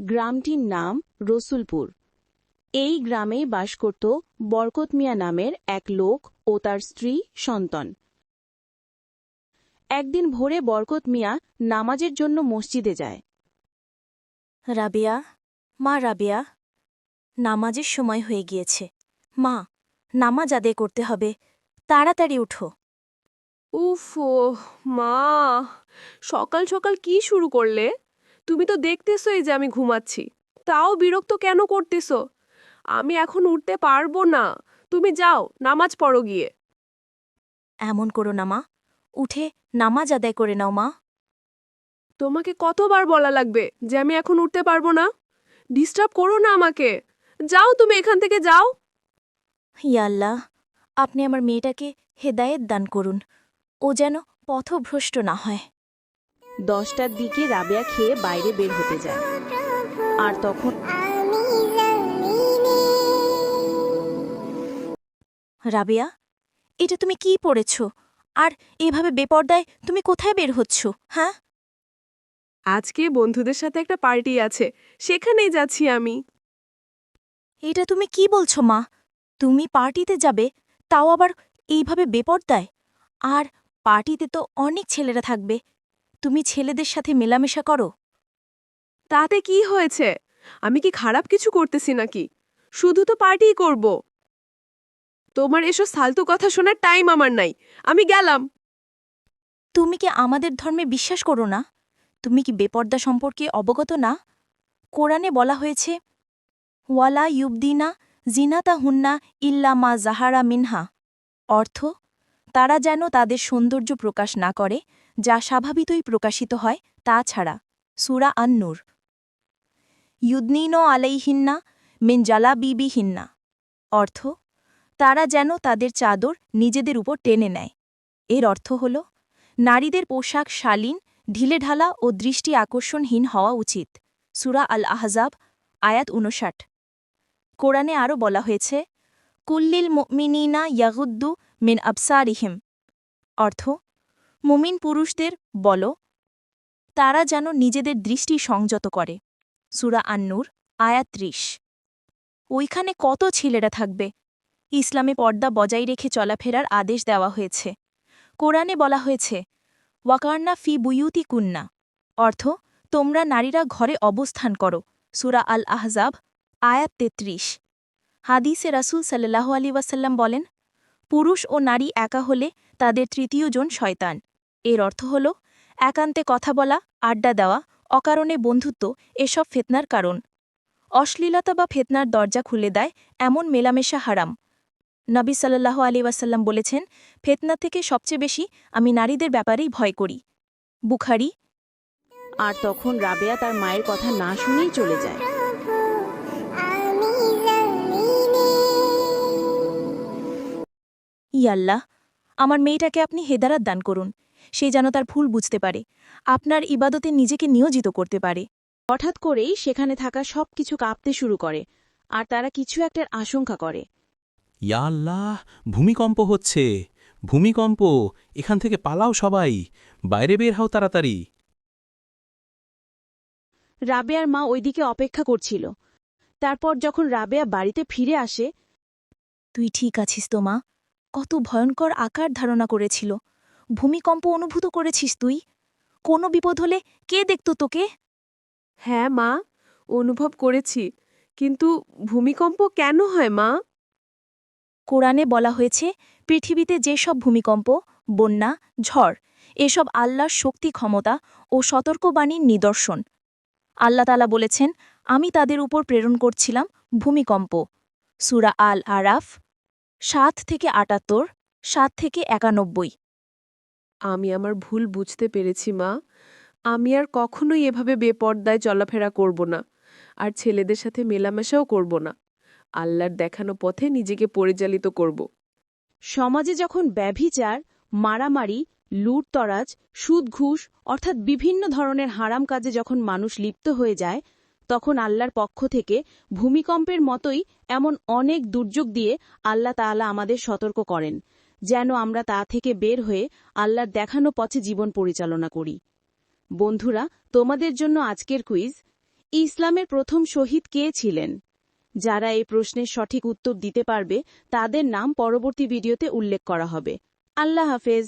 গ্রামটির নাম রসুলপুর। এই গ্রামে বাস করত বরকত মিয়া নামের এক লোক ও তার স্ত্রী সন্তান। একদিন ভোরে বরকত মিয়া নামাজের জন্য মসজিদে যায়। রাবিয়া, মা রাবিয়া, নামাজের সময় হয়ে গিয়েছে। মা, নামাজ আদায় করতে হবে। তাড়াতাড়ি উঠো। উফ মা সকাল সকাল কি শুরু করলে? তুমি তো দেখতেছোই যে আমি ঘুমাচ্ছি। তাও বিরক্ত কেন করতেছো? আমি এখন উঠতে পারব না। তুমি যাও নামাজ পড়ো গিয়ে। এমন করো না মা। উঠে নামাজ আদায় করে নাও মা। তোমাকে কতবার বলা লাগবে যে আমি এখন উঠতে পারব না? ডিস্টার্ব করো না আমাকে। যাও তুমি এখান থেকে যাও। ইয়া আল্লাহ আপনি আমার মেয়েটাকে হেদায়েত দান করুন। ও যেন পথভ্রষ্ট না হয়। দশটার দিকে রাবেয়া খেয়ে বাইরে বের হতে যায়। আর তখন রাবিয়া এটা তুমি কি পড়েছ? আর এভাবে বেপর্দায় তুমি কোথায় বের হচ্ছ হ্যাঁ? আজকে বন্ধুদের সাথে একটা পার্টি আছে সেখানেই যাচ্ছি আমি। এটা তুমি কি বলছো মা? তুমি পার্টিতে যাবে তাও আবার এইভাবে বেপর্দায়? আর পার্টিতে তো অনেক ছেলেরা থাকবে। তুমি ছেলেদের সাথে মেলামেশা করো। তাতে কি হয়েছে? আমি কি খারাপ কিছু করতেছি নাকি? শুধু তো পার্টিই করব। তোমার এসব ফালতু কথা শোনার টাইম আমার নাই। আমি গেলাম। তুমি কি আমাদের ধর্মে বিশ্বাস করো না? তুমি কি বেপর্দা সম্পর্কে অবগত না? কোরআনে বলা হয়েছে ওয়ালা ইউবদিনা জিনাতা হুন্না ইল্লা মা জাহারা মিনহা। অর্থ তারা যেন তাদের সৌন্দর্য প্রকাশ না করে, যা স্বাভাবিকই প্রকাশিত হয় তা ছাড়া। সুরা আন্নুর। ইউদনিন আলাইহিন্না বিবি হিন্না অর্থ, তারা যেন তাদের চাদর নিজেদের উপর টেনে নেয়। এর অর্থ হল, নারীদের পোশাক শালীন ঢিলেঢালা ও দৃষ্টি আকর্ষণহীন হওয়া উচিত। সুরা আল আহজাব আয়াত উনষাট কোরআনে আরও বলা হয়েছে, কুল্লিল মিনিনা ইয়াগুদ্দু মিন আবসারিহিম। অর্থ, মুমিন পুরুষদের বল, তারা যেন নিজেদের দৃষ্টি সংযত করে। সুরা আন্নুর আয়াত্রিশ ওইখানে কত ছেলেরা থাকবে? ইসলামে পর্দা বজায় রেখে চলাফেরার আদেশ দেওয়া হয়েছে। কোরআনে বলা হয়েছে, ওয়াকার্না ফি বুয়ুতি কুন্না অর্থ, তোমরা নারীরা ঘরে অবস্থান করো। সুরা আল আহজাব আয়াত তেত্রিশ। হাদিসে রাসুল সাল্লাহ আলী ওয়াসাল্লাম বলেন পুরুষ ও নারী একা হলে তাদের তৃতীয়জন শয়তান। এর অর্থ হল, একান্তে কথা বলা, আড্ডা দেওয়া, অকারণে বন্ধুত্ব এসব ফেতনার কারণ। অশ্লীলতা বা ফেতনার দরজা খুলে দেয় এমন মেলামেশা হারাম। নবী সাল্লাহ আলী ওয়াসাল্লাম বলেছেন, ফেতনা থেকে সবচেয়ে বেশি আমি নারীদের ব্যাপারেই ভয় করি। বুখারি। আর তখন রাবেয়া তার মায়ের কথা না শুনেই চলে যায়। ইয়াল্লাহ আমার মেয়েটাকে আপনি হেদারাত দান করুন। সে যেন তার ভুল বুঝতে পারে। আপনার ইবাদতে নিজেকে নিয়োজিত করতে পারে। হঠাৎ করেই সেখানে থাকা সবকিছু কাঁপতে শুরু করে আর তারা কিছু একটার আশঙ্কা করে। ইয়া আল্লাহ ভূমিকম্প হচ্ছে। ভূমিকম্প এখান থেকে পালাও সবাই। বাইরে বের হও তাড়াতাড়ি। রাবেয়ার মা ওইদিকে অপেক্ষা করছিল। তারপর যখন রাবেয়া বাড়িতে ফিরে আসে তুই ঠিক আছিস তো মা? কত ভয়ঙ্কর আকার ধারণা করেছিল। ভূমিকম্প অনুভূত করেছিস তুই? কোনো বিপদ হলে কে দেখত তোকে? হ্যাঁ মা অনুভব করেছি। কিন্তু ভূমিকম্প কেন হয় মা? কোরআনে বলা হয়েছে পৃথিবীতে যেসব ভূমিকম্প বন্যা ঝড় এসব আল্লাহর শক্তি ক্ষমতা ও সতর্কবাণীর নিদর্শন। আল্লাহ তালা বলেছেন আমি তাদের উপর প্রেরণ করছিলাম ভূমিকম্প। সুরা আল আরাফ সাত থেকে আটাত্তর সাত থেকে একানব্বই। আমি আমার ভুল বুঝতে পেরেছি মা। আমি আর কখনোই এভাবে বেপর্দায় চলাফেরা করব না আর ছেলেদের সাথে মেলামেশাও করব না। আল্লাহর দেখানো পথে নিজেকে পরিচালিত করব। সমাজে যখন ব্যভিচার মারামারি লুটতরাজ সুদ ঘুষ অর্থাৎ বিভিন্ন ধরনের হারাম কাজে যখন মানুষ লিপ্ত হয়ে যায় তখন আল্লাহর পক্ষ থেকে ভূমিকম্পের মতোই এমন অনেক দুর্যোগ দিয়ে আল্লাহ তাআলা আমাদের সতর্ক করেন, যেন আমরা তা থেকে বের হয়ে আল্লাহর দেখানো পথে জীবন পরিচালনা করি। বন্ধুরা, তোমাদের জন্য আজকের কুইজ, ইসলামের প্রথম শহীদ কে ছিলেন? যারা এই প্রশ্নের সঠিক উত্তর দিতে পারবে, তাদের নাম পরবর্তী ভিডিওতে উল্লেখ করা হবে। আল্লাহ হাফেজ।